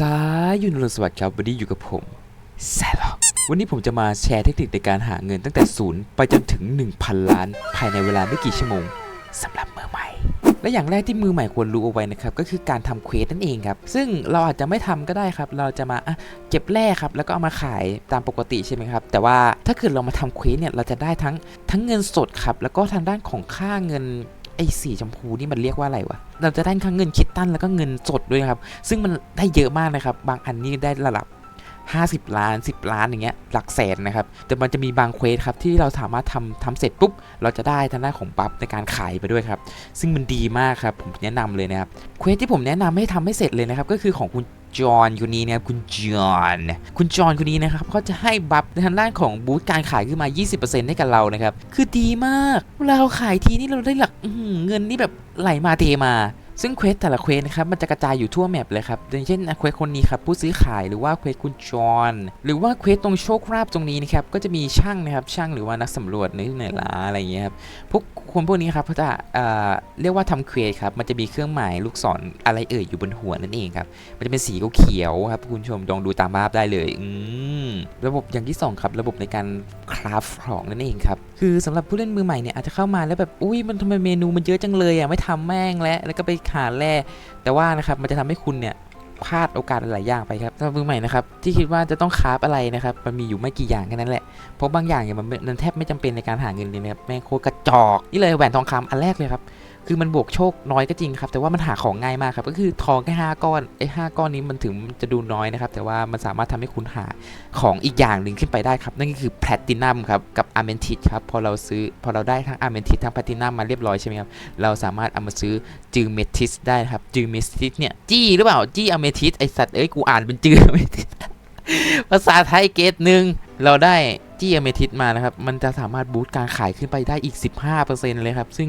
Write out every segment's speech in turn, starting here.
สายยุนรสวัสดิ์ครับวันนี้อยู่กับผมแซลอกวันนี้ผมจะมาแชร์เทคนิคในการหาเงินตั้งแต่ศูนย์ไปจนถึง 1,000 ล้าน ภายในเวลาไม่กี่ชั่วโมงสำหรับมือใหม่ และอย่างแรกที่มือใหม่ควรรู้เอาไว้นะครับก็คือการทำเควสนั่นเองครับ ซึ่งเราอาจจะไม่ทำก็ได้ครับ เราจะมาะเก็บแร่ครับ แล้วก็เอามาขายตามปกติใช่ไหมครับ แต่ว่าถ้าเกิดเรามาทำเควสเนี่ยเราจะได้ทั้งทั้งเงินสดครับแล้วก็ทางด้านของค่าเงิน ไอ้สีชมพูนี่มันเรียกว่าอะไรวะ เราจะได้ทั้งเงินคิดตันแล้วก็เงินสดด้วยครับ ซึ่งมันได้เยอะมากนะครับ บางอันนี่ได้ระดับ 50 ล้าน 10 ล้านอย่างเงี้ย หลักแสนนะครับ แต่มันจะมีบางเควสครับที่เราสามารถทำทำเสร็จปุ๊บ เราจะได้ทางด้านของบัฟในการขายไปด้วยครับ ซึ่งมันดีมากครับ ผมแนะนำเลยนะครับ เควสที่ผมแนะนำให้ทำให้เสร็จเลยนะครับ ก็คือของคุณ จอห์นคนนี้นะครับคุณจอห์นคุณจอห์นคนนี้นะครับเขาจะให้บัฟในทางด้านของบูธการขายขึ้นมา 20%ให้กับเรานะครับ คือดีมากเวลาเราขายทีนี่เราได้หลักเงินนี่แบบไหลมาเทมา ซึ่งเควสแต่ละเควสนะครับมันจะกระจายอยู่ทั่วแมปเลยครับอย่างเช่นเควสคนนี้ครับผู้ซื้อขายหรือว่าเควสคุณจอห์นหรือว่าเควสตรงโชคราบตรงนี้นะครับก็จะมีช่างนะครับช่างหรือว่านักสำรวจในเหนือลาอะไรอย่างเงี้ยครับพวกคนพวกนี้ครับเขาจะเอ่อเรียกว่าทำเควสครับมันจะมีเครื่องหมายลูกศรอะไรเอ่ยอยู่บนหัวนั่นเองครับมันจะเป็นสีเขียวครับคุณชมลองดูตามภาพได้เลยอืมระบบอย่างที่สองครับระบบในการคราฟของนั่นเองครับคือสำหรับผู้เล่นมือใหม่เนี่ยอาจจะเข้ามาแล้วแบบอุ้ยมันทำไมเมนูมันเยอะจังเลยอะไม่ทำแม่งแล้วแล้วก็ไปหาแร่แต่ว่านะครับมันจะทำให้คุณเนี่ยพลาดโอกาสหลายอย่างไปครับสำหรับมือใหม่นะครับที่คิดว่าจะต้องคราบอะไรนะครับมันมีอยู่ไม่กี่อย่างแค่นั้นแหละเพราะบางอย่างเนี่ยมันแทบไม่จำเป็นในการหาเงินเลยนะครับแม่งโคตรกระจอกนี่เลยแหวนทองคำอันแรกเลยครับ คือมันบวกโชคน้อยก็จริงครับ แต่ว่ามันหาของง่ายมากครับ ก็คือทองแค่ห้าก้อนไอ้ห้าก้อนนี้มันถึงจะดูน้อยนะครับ แต่ว่ามันสามารถทำให้คุณหาของอีกอย่างหนึ่งขึ้นไปได้ครับ นั่นก็คือแพลตินัมครับกับอะเมนทิสครับ พอเราซื้อพอเราได้ทั้งอะเมนทิสทั้งแพลตินัมมาเรียบร้อยใช่ไหมครับ เราสามารถเอามาซื้อจือเมทิสได้ครับจือเมทิสเนี่ยจี้หรือเปล่าจี้อะเมทิสไอสัตว์เอ้ยกูอ่านเป็นจือเมทิสภาษาไทยเกตหนึ่งเราได้จี้อะเมทิสมานะครับ มันจะสามารถบูตการขายขึ้นไปได้อีก 15%เลยครับ ซึ่ง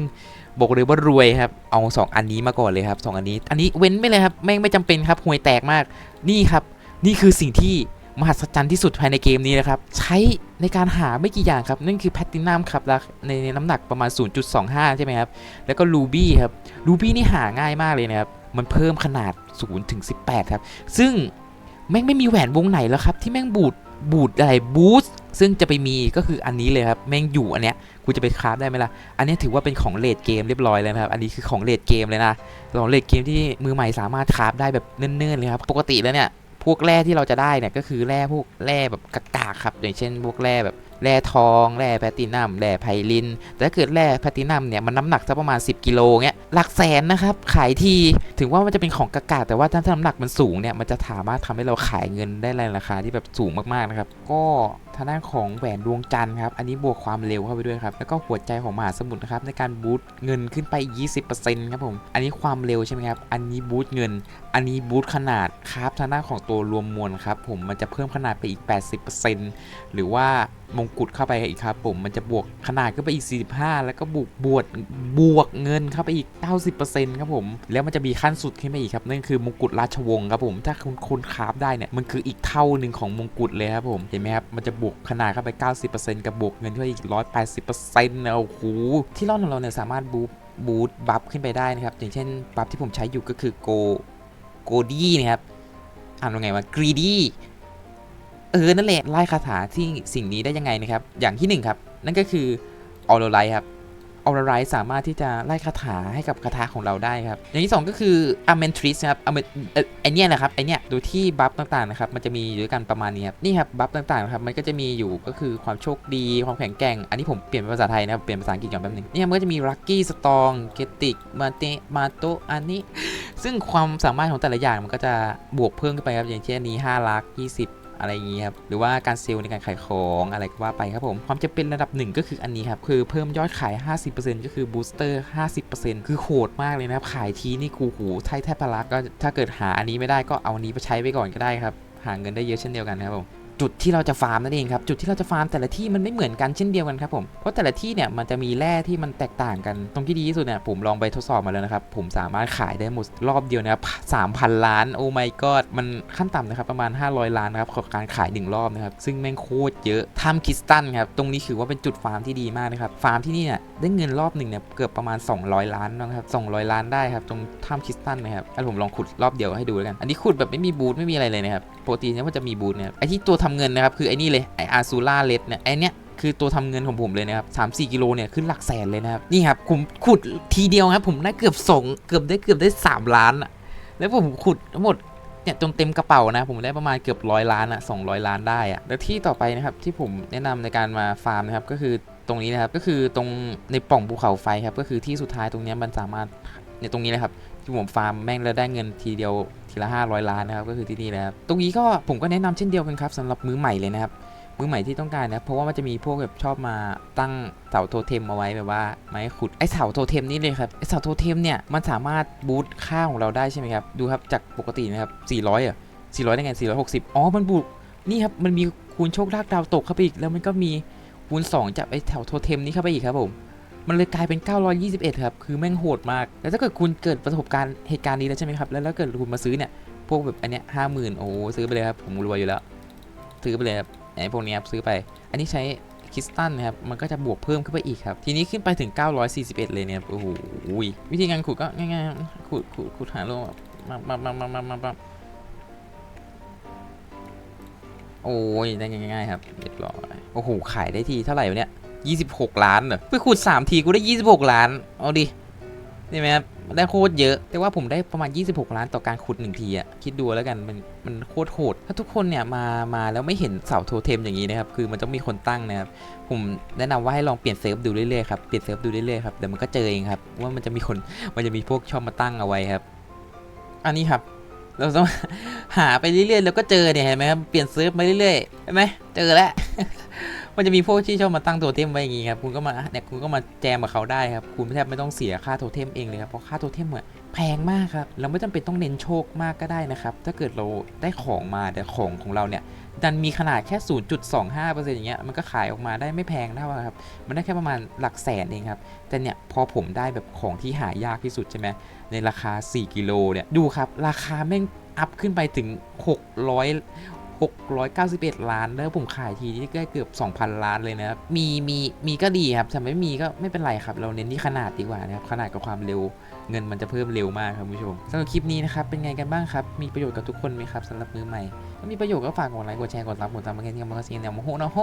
บอกเลยว่ารวยครับ เอา 2 อันนี้มาก่อนเลยครับ 2 อันนี้ อันนี้เว้นไม่เลยครับ แม่งไม่จำเป็นครับห่วยแตกมาก นี่ครับ นี่คือสิ่งที่มหัศจรรย์ที่สุดภายในเกมนี้นะครับ ใช้ในการหาไม่กี่อย่างครับ นั่นคือแพตตินัมครับในน้ำหนักประมาณ 0.25 ใช่ไหมครับ แล้วก็รูบี้ครับรูบี้นี่หาง่ายมากเลยนะครับ มันเพิ่มขนาด0ถึง18 ครับ ซึ่งแม่งไม่มีแหวนวงไหนแล้วครับ ที่แม่งบูดบูดอะไรบูส ซึ่งจะไปมีก็คืออันนี้เลยครับ แม่งอยู่อันเนี้ยกูจะไปคราฟได้ไหมล่ะ อันนี้ถือว่าเป็นของเลดเกมเรียบร้อยแล้วนะครับ อันนี้คือของเลดเกมเลยนะของเลดเกมที่มือใหม่สามารถคราฟได้แบบเนิ่นๆเลยครับ ปกติแล้วเนี่ยพวกแร่ที่เราจะได้เนี่ยก็คือแร่พวกแร่แบบกากๆครับ อย่างเช่น พวกแร่แบบแร่ทองแร่แพตินัมแร่ไพลิน แต่ถ้าเกิดแร่แพตินัมเนี่ยมันน้ำหนักสักประมาณ 10 กิโลเงี้ยหลักแสนนะครับ ขายทีถึงว่ามันจะเป็นของกากๆแต่ว่าถ้าน้ำหนักมันสูงเนี่ยมันจะสามารถทำให้เราขายเงินได้ในราคาที่แบบสูงมากๆนะครับ ก็ทางด้านของแหวนดวงจันทร์ครับ อันนี้บวกความเร็วเข้าไปด้วยครับ แล้วก็หัวใจของมหาสมุทรนะครับในการบูตเงินขึ้นไป 20%ครับผม อันนี้ความเร็วใช่ไหมครับ อันนี้บูตเงิน อันนี้บูตขนาดครับทางด้านของตัวรวมมวลครับผม มันจะเพิ่มขนาดไปอีก 80%หรือว่ามงกุฎเข้าไปอีกครับผม มันจะบวกขนาดขึ้นไปอีก 45 แล้วก็บวกบวกบวกเงินเข้าไปอีก 90%ครับผม แล้วมันจะมีขั้นสุดขึ้นไปอีกครับ นั่นคือมงกุฎราชวงศ์ครับผม ถ้าคุณคุณคราฟได้เนี่ย มันคืออีกเท่าหนึ่งของมงกุฎเลยครับผม เห็นไหมครับ มันจะบวกขนาดเข้าไป 90%กับบวกเงินเข้าไปอีก 180%นะโอ้โหที่รอดของเราเนี่ยสามารถบูบูทบัฟขึ้นไปได้นะครับ อย่างเช่นบัฟที่ผมใช้อยู่ก็คือโกโกดี้นะครับอ่านว่าไงวะกรีดี้เออ นั่นแหละไล่คาถาที่สิ่งนี้ได้ยังไงนะครับ อย่างที่หนึ่งครับ นั่นก็คือออโรไลครับ ออโรไลสามารถที่จะไล่คาถาให้กับคาถาของเราได้ครับ อย่างที่สองก็คืออเมนทริสครับอเมนเอ่อไอเนี้ยนะครับไอเนี้ยดูที่บัฟต่างๆนะครับมันจะมีอยู่ด้วยกันประมาณนี้ครับนี่ครับบัฟต่างๆนะครับมันก็จะมีอยู่ก็คือความโชคดีความแข็งแกร่ง อันนี้ผมเปลี่ยนเป็นภาษาไทยนะครับเปลี่ยนภาษาอังกฤษก่อนแป๊บนึงเนี่ยมันก็จะมีลัคกี้สตองเกติกมาเตมาโตอันนี้ซึ่งความสามารถของแต่ละอย่างมันก็จะบวกเพิ่มขึ้นไปครับอย่างเช่นนนี้5ลัก20 อะไรอย่างนี้ครับ หรือว่าการเซลล์ในการขายของอะไรก็ว่าไปครับผม ความจะเป็นระดับหนึ่งก็คืออันนี้ครับ คือเพิ่มยอดขาย 50%ก็คือบูสเตอร์ 50%คือโหดมากเลยนะครับ ขายทีนี่กูหูไทยแทบพลักก็ถ้าเกิดหาอันนี้ไม่ได้ก็เอาอันนี้ไปใช้ไปก่อนก็ได้ครับ หาเงินได้เยอะเช่นเดียวกันครับผม จุดที่เราจะฟาร์มนั่นเองครับจุดที่เราจะฟาร์มแต่ละที่มันไม่เหมือนกันเช่นเดียวกันครับผมเพราะแต่ละที่เนี่ยมันจะมีแร่ที่มันแตกต่างกัน ตรงที่ดีที่สุดเนี่ยผมลองไปทดสอบมาแล้วนะครับผมสามารถขายได้หมดรอบเดียวนะครับสามพันล้านโอ้ my god มันขั้นต่ำนะครับประมาณ 500 ล้านนะครับของการขายหนึ่งรอบนะครับซึ่งแม่งโคตรเยอะทำคริสตัลครับตรงนี้ถือว่าเป็นจุดฟาร์มที่ดีมากนะครับฟาร์มที่นี่เนี่ยได้เงินรอบหนึ่งเนี่ยเกือบประมาณ 200 ล้านนะครับ200 ล้านได้ครับตรงถ้ำคริสตัลนะครับอันผมลองขุดรอบเดียวให้ดูแล้วกันอันนี้ขุดแบบไม่มีบูทไม่มีอะไรเลยนะครับปกติเนี่ยมันจะมีบูทเนะครับไอที่ตัวทำเงินนะครับคือไอนี่เลยไออาซูล่าเลดเนี่ยไอเนี้ยคือตัวทำเงินของผมเลยนะครับสามสี่กิโลเนี่ยขึ้นหลักแสนเลยนะครับ นี่ครับผมขุดทีเดียวครับผมได้เกือบสองเกือบได้เกือบได้สามล้านอะแล้วผมขุดทั้งหมดเนี่ยจนเต็มกระเป๋านะผมได้ประมาณเกือบร้อยล้านอะสองร้อยล้านได้อะแล้วที่ต่อไปนะครับที่ผมแนะนำในการมาฟาร์มนะครับก็คือตรงนี้นะครับก็คือตรงในป่องภูเขาไฟครับก็คือที่สุดท้ายตรงเนี้ยมันสามารถเนี่ยตรงนี้เลยครับที่ผมฟาร์มแม่งแล้วได้เงินทีเดียว ทีละ 500 ล้านนะครับก็คือที่นี่เลยครับตรงนี้ก็ผมก็แนะนำเช่นเดียวกันครับสำหรับมือใหม่เลยนะครับมือใหม่ที่ต้องการนะเพราะว่ามันจะมีพวกแบบชอบมาตั้งเสาโทเทมเอาไว้แบบว่าไม้ขุดไอเสาโทเทมนี่เลยครับไอเสาโทเทมเนี่ยมันสามารถบูตค่าของเราได้ใช่ไหมครับดูครับจากปกตินะครับ400อะ400ได้ไง460อ๋อมันบุกนี่ครับมันมีคูณโชคลากดาวตกเข้าไปอีกแล้วมันก็มีคูณ2จากไอแถวโทเทมนี้เข้าไปอีกครับผม มันเลยกลายเป็น 921 ครับ คือแม่งโหดมาก แล้วถ้าเกิดคุณเกิดประสบการณ์เหตุการณ์นี้แล้วใช่ไหมครับ แล้วถ้าเกิดคุณมาซื้อเนี่ย พวกแบบอันเนี้ยห้าหมื่นโอ้โหซื้อไปเลยครับ ผมรวยอยู่แล้ว ซื้อไปเลยครับไอ้พวกนี้ครับซื้อไป อันนี้ใช้คริสตัลนะครับ มันก็จะบวกเพิ่มขึ้นไปอีกครับ ทีนี้ขึ้นไปถึง 941 เลยเนี่ย โอ้โห วิธีการขุดก็ง่ายๆ ขุด ขุด ขุดหาลงมามามามามามามาโอ้ยได้ง่ายๆครับเรียบร้อย โอ้โห ขายได้ทีเท่าไหร่วะเนี่ย 26 ล้านเหรอไปขุด 3 ทีกูได้ 26 ล้าน เอาดินี่ไหมครับได้โคตรเยอะ แต่ว่าผมได้ประมาณ 26 ล้านต่อการขุด1ทีอะคิดดูแล้วกัน มัน มันโคตรโหด ถ้าทุกคนเนี่ย มา มาแล้วไม่เห็นเสาโทเทมอย่างนี้นะครับ คือมันต้องมีคนตั้งนะครับ ผมแนะนำว่าให้ลองเปลี่ยนเซิร์ฟดูเรื่อยๆครับ เปลี่ยนเซิร์ฟดูเรื่อยๆครับ เดี๋ยวมันก็เจอเองครับ ว่ามันจะมีคน มันจะมีพวกชอบมาตั้งเอาไว้ครับ อันนี้ครับ เราต้องหาไปเรื่อยๆ แล้วก็เจอเนี่ยเห็นไหมครับ เปลี่ยนเซิร์ฟมาเรื่อยๆ เห็นไหมเจอแล้ว มันจะมีพวกที่ชอบมาตั้งโทเทมไว้อย่างงี้ครับ คุณก็มาเนี่ยคุณก็มาแจมกับเขาได้ครับ คุณแทบไม่ต้องเสียค่าโทเทมเองเลยครับ เพราะค่าโทเทมเนี่ยแพงมากครับ เราไม่จำเป็นต้องเน้นโชคมากก็ได้นะครับ ถ้าเกิดเราได้ของมาแต่ของของเราเนี่ยดันมีขนาดแค่ 0.25%อย่างเงี้ย มันก็ขายออกมาได้ไม่แพงเท่าไหร่ครับ มันได้แค่ประมาณหลักแสนเองครับ แต่เนี่ยพอผมได้แบบของที่หายากที่สุดใช่ไหม ในราคา 4 กิโลเนี่ย ดูครับ ราคาแม่งอัพขึ้นไปถึง 600 691 ล้าน แล้วผมขายทีนี่ก็เกือบ 2,000 ล้านเลยนะครับ มี มี มีก็ดีครับแต่ไม่มีก็ไม่เป็นไรครับ เราเน้นที่ขนาดดีกว่านะครับ ขนาดกับความเร็ว เงินมันจะเพิ่มเร็วมากครับผู้ชมสำหรับคลิปนี้นะครับ เป็นไงกันบ้างครับ มีประโยชน์กับทุกคนไหมครับสำหรับมือใหม่ ถ้ามีประโยชน์ก็ฝากกดไลค์ กดแชร์ กดซับกดตามมาแค่นี้ก็มาเสียงแนวโมโหนะโฮ